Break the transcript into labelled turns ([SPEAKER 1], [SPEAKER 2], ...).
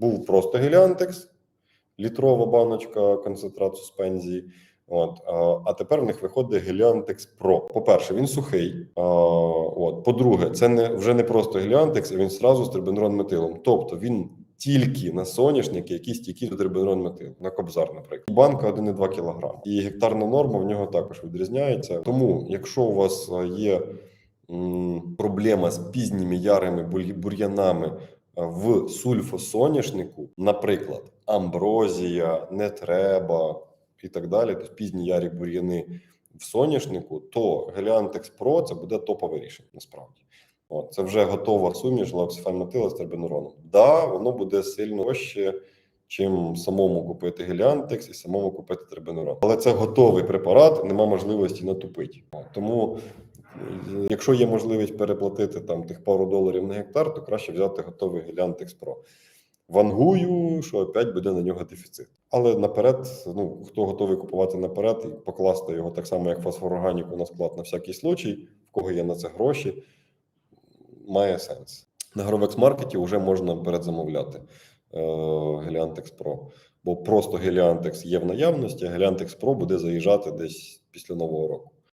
[SPEAKER 1] Був просто Геліантекс, літрова баночка концентрат суспензії. От, а, тепер в них виходить Геліантекс Pro. По-перше, він сухий. От, по-друге, це не вже не просто Геліантекс, а він зразу з трибенрон метилом. Тобто він тільки на соняшники, які стійкі до трибенрон метил, на кобзар, наприклад. Банка 1,2 кг. І гектарна норма в нього також відрізняється. Тому, якщо у вас е, є м, проблема з пізніми ярими бур'янами в сульфосоняшнику, наприклад, амброзія, не треба і так далі, тобто пізні ярі бур'яни в соняшнику, то Геліантекс Pro це буде топове рішення насправді. От, це вже готова суміш лаксифенметила з тербенуроном. Да, воно буде сильно важче, чим самому купити Геліантекс і самому купити тербенурон. Але це готовий препарат, нема можливості натупити. Тому, якщо є можливість переплатити там тих пару доларів на гектар, то краще взяти готовий Геліантекс Pro. Вангую, що опять буде на нього дефіцит. Але наперед, ну хто готовий купувати наперед і покласти його так само, як фосфорорганіку на склад на всякий случай, в кого є на це гроші, має сенс. На Grovex маркеті вже можна передзамовляти е, Heliantex Pro, бо просто Heliantex є в наявності, а Heliantex Pro буде заїжджати десь після нового року.